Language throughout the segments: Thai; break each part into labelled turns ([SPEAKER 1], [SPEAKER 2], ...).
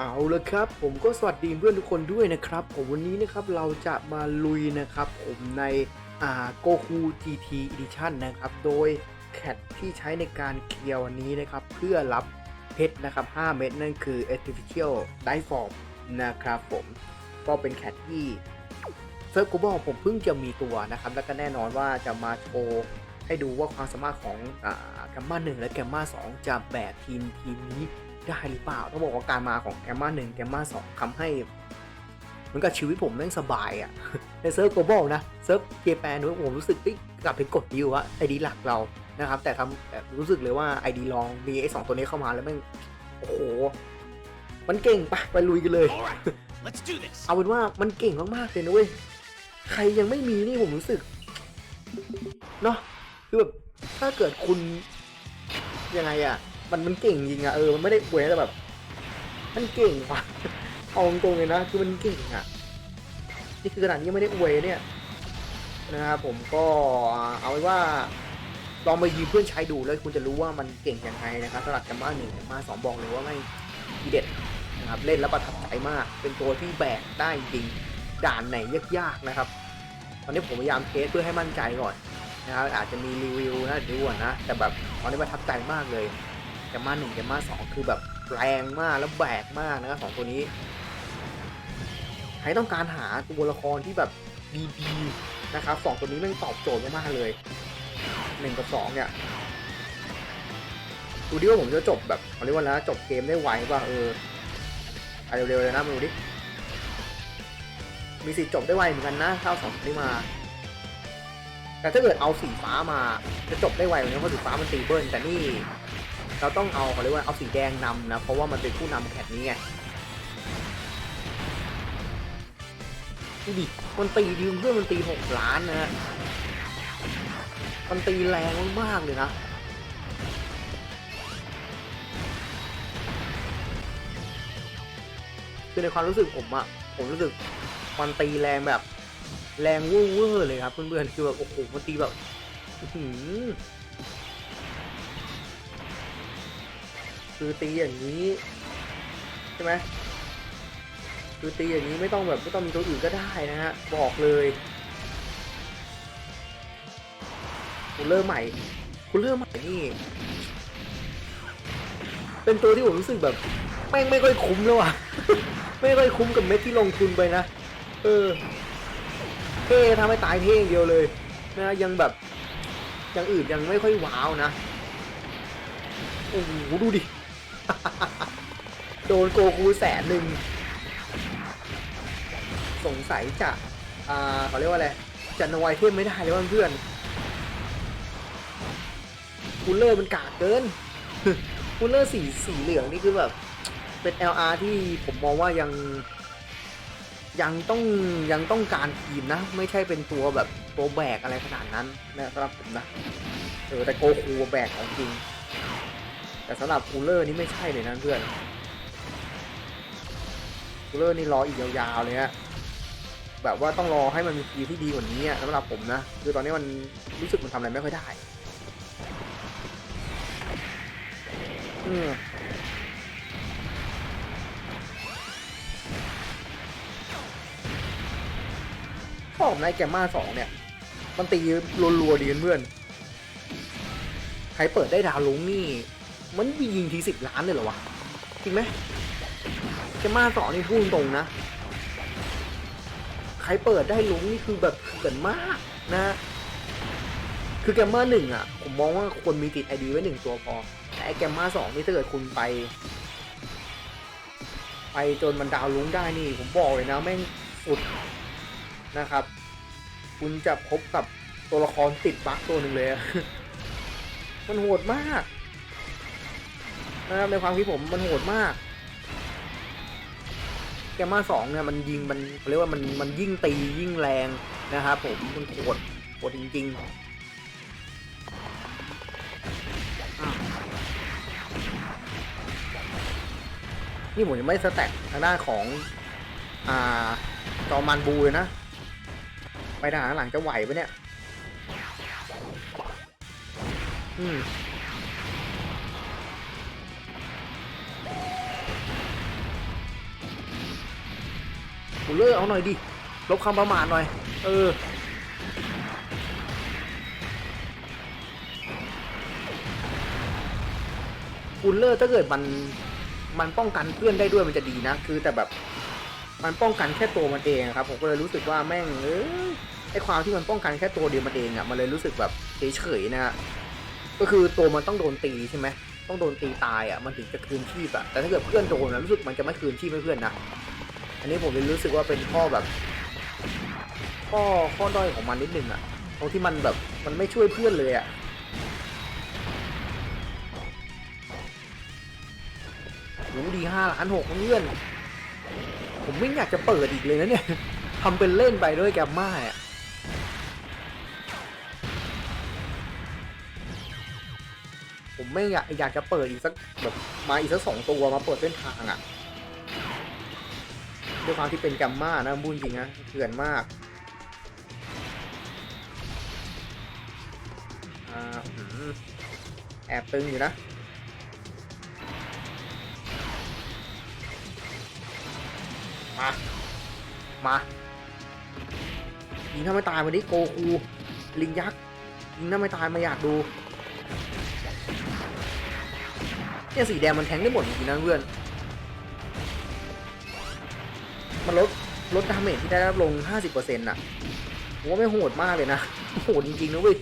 [SPEAKER 1] เอาละครับ ผมก็สวัสดีเพื่อนทุกคนด้วยนะครับ ผมวันนี้นะครับเราจะมาลุยนะครับ ผมในอ่า Goku GT Edition นะครับ โดยแคทที่ใช้ในการเคลียร์วันนี้นะครับ เพื่อรับเพชรนะครับ 5 เม็ดนั่นคือ Artificial d i f o r m นะครับผมก็เป็นแคทที่เซิร์ฟกูบอลผมเพิ่งจะมีตัวนะครับ แล้วก็แน่นอนว่าจะมาโชว์ให้ดูว่าความสามารถของอ่าแกมมา1และแกมมา2จะแบกทีมทีมนี้ ได้หรือเปล่าต้องบอกว่าการมาของแกมมาหนึ่งแกมมาสองทำให้เหมือนกับชีวิตผมแม่งสบายอะ่ะในเซิร์ฟโกลบอลนะเซิร์ฟเจแปนด้วยผมรู้สึกที่กลับไปกดดิวอะไอดีหลักเรานะครับแต่ทำแต่รู้สึกเลยว่าไอดีลองมีไอสองตัวนี้เข้ามาแล้วแม่งโอ้โหมันเก่งปะไปลุยกันเลย
[SPEAKER 2] All right, let's do this.
[SPEAKER 1] เอาเป็นว่ามันเก่งมากๆเลยนะเว้ยใครยังไม่มีนี่ผมรู้สึกเนาะคือแบบถ้าเกิดคุณยังไงอะ มันมันเก่งจริงอะเออมันไม่ได้อวยแต่แบบ มันเก่งว่ะเอาตรงเลยนะคือมันเก่งอะนี่คือขนาดนี้ไม่ได้อวยเนี่ยนะครับผมก็เอาไว้ว่าลองไปยืมเพื่อนใช้ดูแล้วคุณจะรู้ว่ามันเก่งยังไงนะครับสำหรับแกมมาหนึ่งแกมมาสองบอกเลยว่าไม่ทีเด็ดนะครับเล่นแล้วประทับใจมาก เป็นตัวที่แบกได้จริงด่านไหนยากๆนะครับ ตอนนี้ผมพยายามเทสเพื่อให้มั่นใจก่อนนะครับอาจจะมีรีวิวนะดูก่อนนะแต่แบบตอนนี้ประทับใจมากเลย แกมมาหนึ่งแกมมาสองคือแบบแรงมากแล้วแบกมากนะครับสองตัวนี้ใครต้องการหาตัวละครที่แบบดีๆนะครับสองตัวนี้แม่งตอบโจทย์มากๆเลยหนึ่งกับสองเนี่ยดูดิว่าผมจะจบแบบเขาเรียกว่านะจบเกมได้ไวป่ะเออไปเร็วๆเลยนะมาดูดิมีสิทธิ์จบได้ไวเหมือนกันนะถ้าเอาสองนี้มา แต่ถ้าเกิดเอาสีฟ้ามาจะจบได้ไวเหมือนกันเพราะสีฟ้ามันตีเบิลแต่นี่ เราต้องเอาเขาเรียกว่าเอาสีแดงนำนะ เพราะว่ามันเป็นผู้นำแคทนี้ไงดูดิมันตีดีเพื่อนมันตีหกล้านนะฮะมันตีแรงมากเลยนะคือในความรู้สึกผมอะผมรู้สึกมันตีแรงแบบ แรงเวอร์เลยครับเพื่อนๆคือแบบโอ้โหมันตีแบบหื คือตีอย่างนี้ใช่ไหมคือตีอย่างนี้ไม่ต้องแบบไม่ต้องมีตัวอื่นก็ได้นะฮะบอกเลยคุณเริ่มใหม่คุณเริ่มใหม่นี่ เป็นตัวที่ผมรู้สึกแบบแม่งไม่ค่อยคุ้มแล้วอะ ไม่ค่อยคุ้มกับเม็ดที่ลงทุนไปนะ เออเท่ทำให้ตายเท่อย่างเดียวเลยนะยังแบบย่างอื่นยังไม่ค่อยว้าวนะ โอ้โหดูดิ โดนโกคูแสนหนึ่ง สงสัยจะอ่าเขาเรียกว่าอะไร จะนอยเทมไม่ได้เลยว่าเพื่อนคูลเลอร์มันกากเกินคูลเลอร์สีสีเหลืองนี่คือแบบ เป็น LR ที่ผมมองว่ายัง ยังต้องยังต้องการทีมนะ ไม่ใช่เป็นตัวแบบตัวแบกอะไรขนาดนั้นนะสำหรับผมนะเออแต่โกคูแบกของจริง แต่สำหรับคูลเลอร์นี่ไม่ใช่เลยนะเพื่อนคูลเลอร์นี่รออีกยาวๆเลยฮะแบบว่าต้องรอให้มันมีทีที่ดีกว่านี้สำหรับผมนะคือตอนนี้มันรู้สึกมันทำอะไรไม่ค่อยได้อืมชอบนแกมมาสองเนี่ย มันตีรัวๆดีเพื่อนใครเปิดได้ดาวลุงนี่ มันยิงทีสิบล้านเลยเหรอวะ จริงไหมแกมมาสองนี่พูดตรงนะ ใครเปิดได้ลุ้งนี่คือแบบเกินมากนะ คือแกมมาหนึ่งอะ ผมมองว่าควรมีติดไอดีไว้หนึ่งตัวพอ แต่ไอแกมมาสองนี่ถ้าเกิดคุณไป ไปจนมันดาวลุ้งได้นี่ ผมบอกเลยนะแม่งสุดนะครับ คุณจะพบกับตัวละครติดบั๊กตัวหนึ่งเลย มันโหดมาก นะครับในความคิดผมมันโหดมากแกมาสองเนี่ยมันยิงมันเรียกว่ามันมันยิ่งตียิ่งแรงนะครับผมมันโหดโหดจริงๆนี่ผมยังไม่สแต็กทางด้านของ อ่าจอมันบูเลยนะ ไปทหารหลังจะไหวปะเนี่ย อืม กูเลอร์เอาหน่อยดิ ลบคำประมาทหน่อย เออกูเลอร์ถ้าเกิดมัน มันป้องกันเพื่อนได้ด้วยมันจะดีนะ คือแต่แบบ มันป้องกันแค่ตัวมันเองครับ ผมก็เลยรู้สึกว่าแม่ง เออไอความที่มันป้องกันแค่ตัวเดียวมันเองอะมันเลยรู้สึกแบบเฉยๆนะฮะ ก็คือตัวมันต้องโดนตีใช่ไหมต้องโดนตีตายอะ มันถึงจะคืนชีพอะ แต่ถ้าเกิดเพื่อนโดนนะรู้สึกมันจะไม่คืนชีพให้เพื่อนนะ อันนี้ผมเลยรู้สึกว่าเป็นข้อแบบ ข้อข้อด้อยของมันนิดนึงอะตรงที่มันแบบมันไม่ช่วยเพื่อนเลยอะรู้ดีห้าล้านหกเพื่อน ผมไม่อยากจะเปิดอีกเลยนะเนี่ยทำเป็นเล่นไปด้วยแกมมาอะผมไม่อยากอยากจะเปิดอีกสักแบบมาอีกสักสองตัวมาเปิดเส้นทางอะ่ะ ด้วยความที่เป็นแกมมานะบุญจริงนะเถื่อนมากอ่าหืมแอบตึงอยู่นะมา มายิงถ้าไม่ตายมาดิโกคูลิงยักษ์ยิงถ้าไม่ตายมาอยากดูเนี่ยสีแดงมันแทงได้หมดจริงๆนะเพื่อน มันลดลดดาเมจที่ได้รับลง 50%น่ะผมว่าไม่โหดมากเลยนะโหดจริงๆนะเว้ย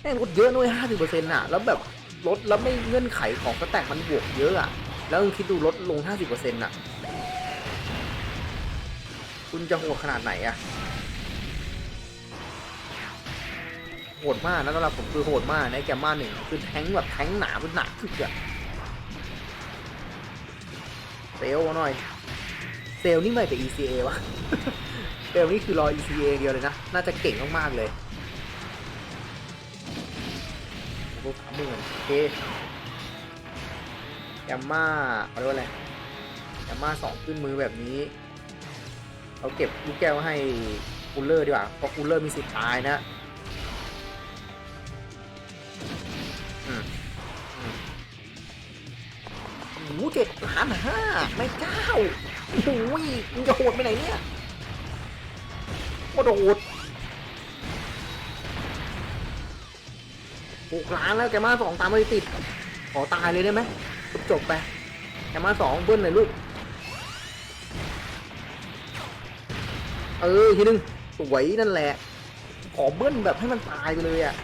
[SPEAKER 1] แม่งลดเยอะด้วย50%น่ะ แล้วแบบลดแล้วไม่เงื่อนไขของสแต็กมันบวกเยอะอะ แล้วคุณคิดดูลดลง 50%น่ะ คุณจะโหดขนาดไหนอะโหดมากนะสำหรับผมคือโหดมากในแกมมาหนึ่งคือแทงแบบแทงหนาเป็นหนาถึกอะเซลหน่อย เซลนี่ไม่แต่ ECA วะเซลนี่คือรอ ECA เดียวเลยนะ น่าจะเก่งมากๆเลยรูปสามหมื่นโอเคแกมมาเขาเรียกว่าอะไรแกมมาสองขึ้นมือแบบนี้ เราเก็บลูกแก้วให้คูลเลอร์ดีกว่า เพราะคูลเลอร์มีสิทธิ์ตายนะอืมโอ้โหเจ็ดล้านห้าไม่เก้า โอ้โหมึงจะโหดไปไหนเนี่ยโคตรโหดหกล้านแล้วแกมาสองตามไม่ติด ขอตายเลยได้ไหมจบจบไปแกมาสองเบิ้ลเลยลูก เออทีนึงสวยนั่นแหละ ขอเบิ้ลแบบให้มันตายไปเลยอะ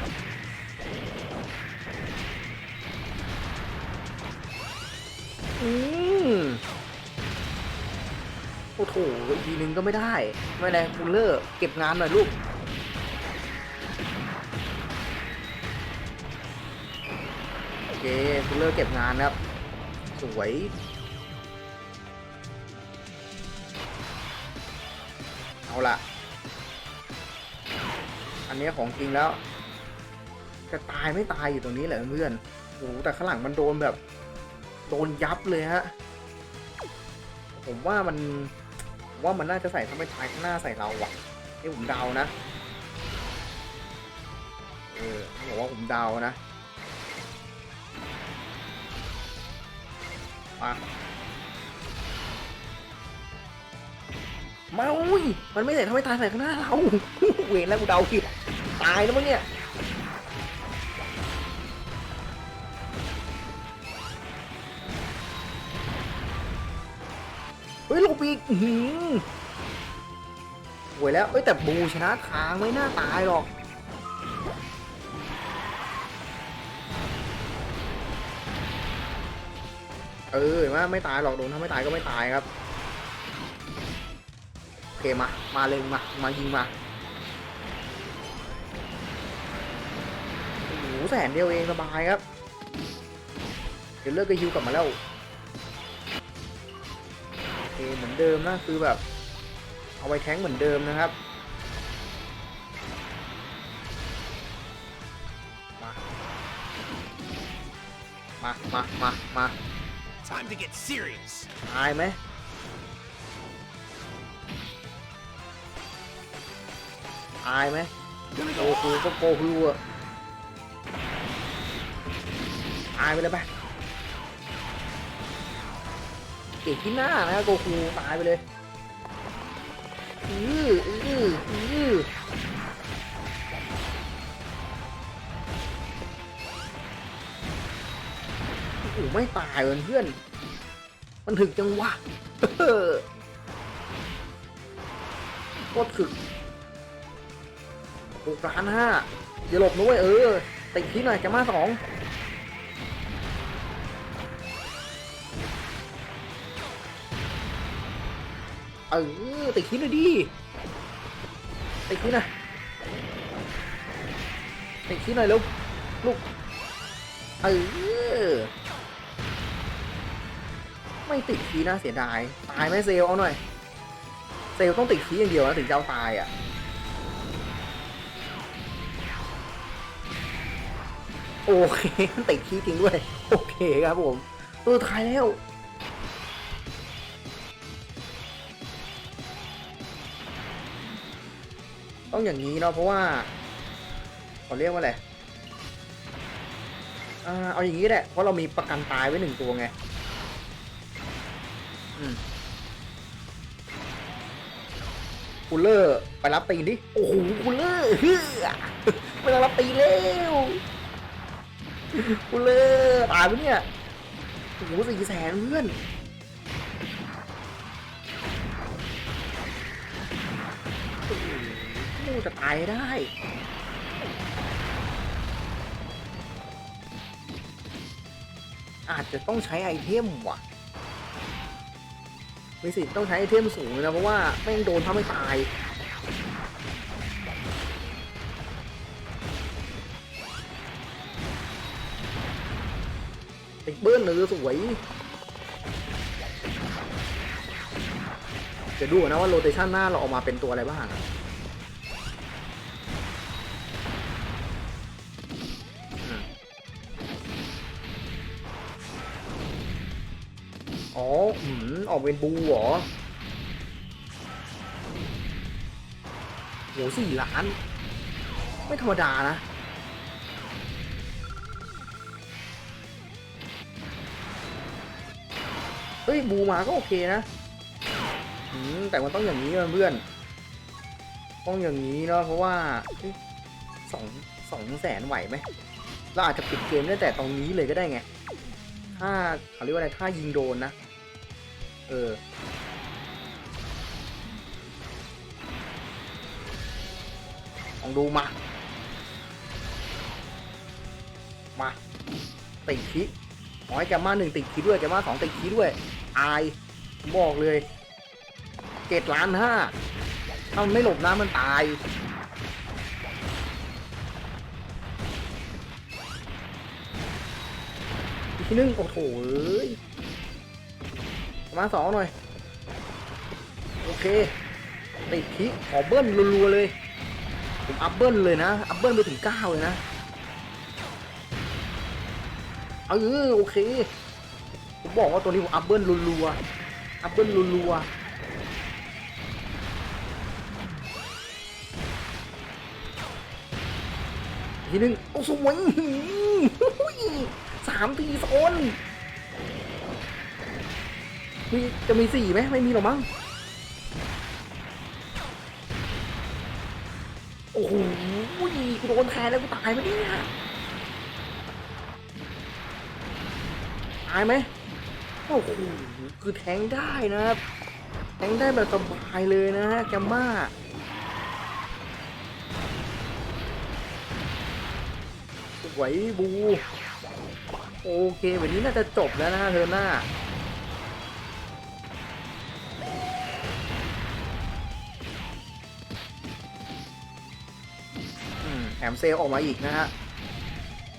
[SPEAKER 1] อืม โอ้โหอีกทีนึงก็ไม่ได้ ไม่ได้คูลเลอร์เก็บงานหน่อยลูกโอเคคูลเลอร์เก็บงานครับ สวยเอาละอันนี้ของจริงแล้ว จะตายไม่ตายอยู่ตรงนี้แหละเพื่อนโอ้โหแต่ข้างหลังมันโดนแบบ โดนยับเลยฮะ ผมว่ามัน ว่ามันน่าจะใส่ทำให้ท้ายข้างหน้าใส่เราอะนี่ผมเดานะ เออผมว่าผมเดานะมามาอุ้ยมันไม่ใส่ทำให้ตายใส่ข้างหน้าเรา เวรแล้วกูเดาผิดตายแล้วมั้งเนี่ย หือหวยแล้ว เอ้ยแต่บูชนะทางไม่น่าตายหรอก เออเห็นไมไม่ตายหรอกโดนถ้าไม่ตายก็ไม่ตายครับ โอเคมา มาเลยมา มายิงมาโอ้โหแสนเดียวเองสบายครับ เดี๋ยวเลิกก็ฮิวกลับมาแล้ว เคเหมือนเดิมนะคือแบบ เอาไว้แท้งเหมือนเดิมนะครับมามามามา
[SPEAKER 2] Time to get serious.
[SPEAKER 1] ตายไหมตายไหม
[SPEAKER 2] Gonna
[SPEAKER 1] โก
[SPEAKER 2] go
[SPEAKER 1] คูก็โกคูอะตายไปเลยไป ก่งที่หน้านะโกคูตายไปเลยอืออืออือโอ้ไม่ตายเเพื่อน มันถึกจังวะโคตรถึกหกล้านห้าอย่าหลบนะเว้ยเออติดทีหน่อยแกมาสอง เออติดทีหน่อยดิติดทีหน่อยติดทีหน่อยเร็วลูกเออไม่ติดทีนะเสียดาย ตายไหมเซลเอาหน่อย เซลต้องติดทีอย่างเดียวนะถึงจะเอาตายอะโอเคติดทีจริงด้วย โอเคครับผมเออตายแล้ว ต้องอย่างนี้เนาะเพราะว่าเขาเรียกว่าอะไรอ่าเอาอย่างนี้แหละเพราะเรามีประกันตายไว้หนึ่งตัวไงคูลเลอร์ไปรับตีนดิโอ้โหคูลเลอร์เฮ้ยไปรับตีนแล้วคูลเลอร์ตายไปเนี่ยโอ้โหสี่แสนเพื่อน โหจะตายได้ อาจจะต้องใช้ไอเทมว่ะมีสิทธิ์ต้องใช้ไอเทมสูงนะ เพราะว่าไม่งโดนทำให้ตาย ติดเบิ้ลเลยสวยเดี๋ยวดูนนะว่าโรเตชันหน้าเราออกมาเป็นตัวอะไรบ้าง อ๋ออืมออกเป็นบูเหรอโหสี่ล้าน ไม่ธรรมดานะ เฮ้ย บูมาก็โอเคนะ อืม แต่มันต้องอย่างนี้นเพื่อน ต้องอย่างนี้เนาะ เพราะว่าสองสองแสนไหวไหม เราอาจจะปิดเกมได้แต่ตรงนี้เลยก็ได้ไง ถ้าเขาเรียกว่าอะไร ถ้ายิงโดนนะ เออ ลองดูมา มาติดคิขอให้แกมมาหนึ่งติดคิด้วยแกมมาสองติดคิด้วย อาย บอกเลยเจ็ดล้านห้าถ้ามันไม่หลบน้ำมันตาย อีกทีนึงโอ้โห มาสองหน่อย โอเคติดคิขอเบิ้ลรัวๆเลย ผมอัพเบิ้ลเลยนะ อัพเบิ้ลไปถึงเก้าเลยนะ เออโอเค ผมบอกว่าตัวนี้ผมอัพเบิ้ลรัวๆ อัพเบิ้ลรัวๆอีกทีนึงโอ้สวยอุ้ยสามทีโซน มีจะมีสี่ไหมไม่มีหรอมั้งโอ้โหกูโดนแทนแล้วกูตายไหมเนี่ยตายไหมโอ้โหคือแทงได้นะครับแทงได้แบบสบายเลยนะฮะแกมมาสวยบู โอเค วันนี้น่าจะจบแล้วนะฮะเธอหน้า แถมเซลออกมาอีกนะฮะ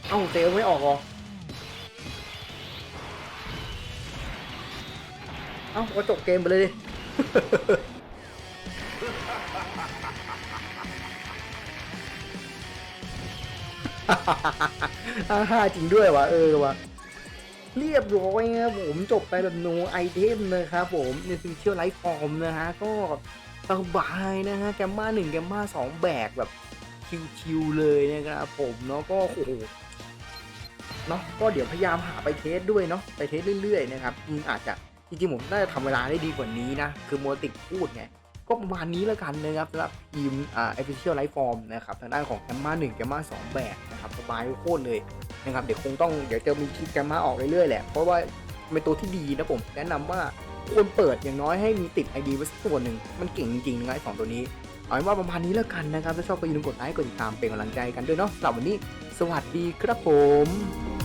[SPEAKER 1] เอ้าเซลไม่ออกหรอ เอ้าก็จบเกมไปเลยดิ ฮ่าฮ่าจริงด้วยวะเออวะเรียบร้อยครับผมจบไปแบบ no item นะครับผมในฟิเชียลไลฟ์ฟอร์มนะฮะ ก็สบายนะฮะ แกมมาหนึ่งแกมมาสองแบกแบบ ชิวๆเลยนะครับผมเนาะก็โอ้โหเนาะก็เดี๋ยวพยายามหาไปเทสด้วยเนาะไปเทสเรื่อยๆนะครับอืมอาจจะจริงๆผมน่าจะทำเวลาได้ดีกว่านี้นะ คือโมวติดพูดไงก็ประมาณนี้แล้วกันนะครับสำหรับทีมอ่า official life form นะครับทางด้านของแกมมา1แกมมา2แบบนะครับสบายโคตรเลยนะครับเดี๋ยวคงต้องเดี๋ยวจะมีคลิปแกมมาออกเรื่อยๆแหละเพราะว่าเป็นตัวที่ดีนะผมแนะนำว่าควรเปิดอย่างน้อยให้มีติด ID ไว้สักตัวหนึ่งมันเก่งจริงๆนะไอสองตัวนี้ เอาเป็นว่าประมาณนี้แล้วกันนะครับ ถ้าชอบก็อย่าลืมกดไลค์ กดติดตามเป็นกำลังใจกันด้วยเนาะสำหรับวันนี้ สวัสดีครับผม